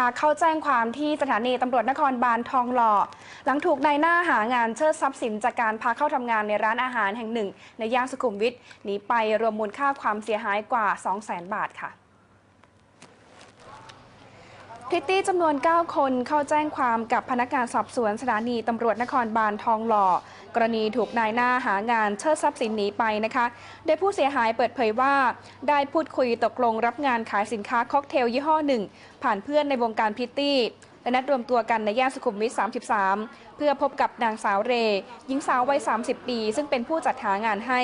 คะ เข้าแจ้งความที่สถานีตำรวจนครบาลทองหล่อ หลังถูกนายหน้าหางานเชิดทรัพย์สินจากการพาเข้าทำงานในร้านอาหารแห่งหนึ่ง ในย่านสุขุมวิทหนีไปรวมมูลค่าความเสียหายกว่า 200,000 บาทค่ะ พริตตี้จำนวน 9 คนเข้าแจ้งความกับพนักงานสอบสวนสถานีตำรวจนครบาลทองหล่อ กรณีถูกนายหน้าหางานเชิดทรัพย์สินหนีไปนะคะ โดยผู้เสียหายเปิดเผยว่า ได้พูดคุยตกลงรับงานขายสินค้าค็อกเทลยี่ห้อหนึ่ง ผ่านเพื่อนในวงการพริตตี้และนัดรวมตัวกันในย่านสุขุมวิท 33 เพื่อพบกับนางสาวเรย์หญิงสาววัย 30 ปี ซึ่งเป็นผู้จัดหางานให้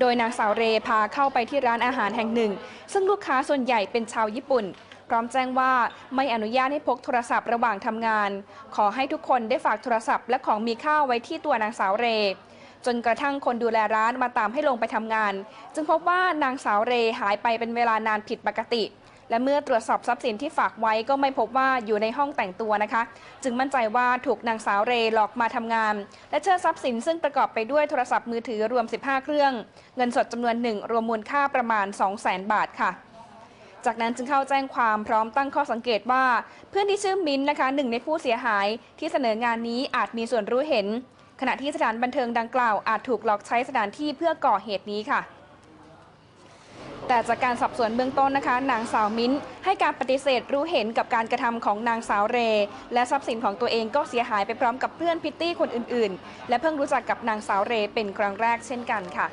โดยนางสาวเรพาเข้าไปที่ร้านอาหารแห่งหนึ่ง ซึ่งลูกค้าส่วนใหญ่เป็นชาวญี่ปุ่น พร้อมแจ้งว่าไม่อนุญาตให้พกโทรศัพท์ระหว่างทำงาน ขอให้ทุกคนได้ฝากโทรศัพท์และของมีค่าไว้ที่ตัวนางสาวเร จนกระทั่งคนดูแลร้านมาตามให้ลงไปทำงาน จึงพบว่านางสาวเรหายไปเป็นเวลานานผิดปกติและเมื่อตรวจสอบทรัพย์สินที่ฝากไว้ก็ไม่พบว่าอยู่ในห้องแต่งตัวนะคะ จึงมั่นใจว่าถูกนางสาวเรหลอกมาทำงาน และเชิดทรัพย์สินซึ่งประกอบไปด้วยโทรศัพท์มือถือรวม 15 เครื่อง เงินสดจำนวนหนึ่งรวมมูลค่าประมาณ 200,000 บาทค่ะ จากนั้นจึงเข้าแจ้งความพร้อมตั้งข้อสังเกตว่า เพื่อนที่ชื่อมิ้นท์นะคะหนึ่งในผู้เสียหายที่เสนองานนี้อาจมีส่วนรู้เห็น ขณะที่สถานบันเทิงดังกล่าวอาจถูกหลอกใช้สถานที่เพื่อก่อเหตุนี้ค่ะแต่จากการสอบสวนเบื้องต้นนะคะ นางสาวมิ้น ให้การปฏิเสธรู้เห็นกับการกระทำของนางสาวเร และทรัพย์สินของตัวเองก็เสียหายไปพร้อมกับเพื่อนพิตตี้คนอื่นๆ และเพิ่งรู้จักกับนางสาวเรเป็นครั้งแรกเช่นกันค่ะ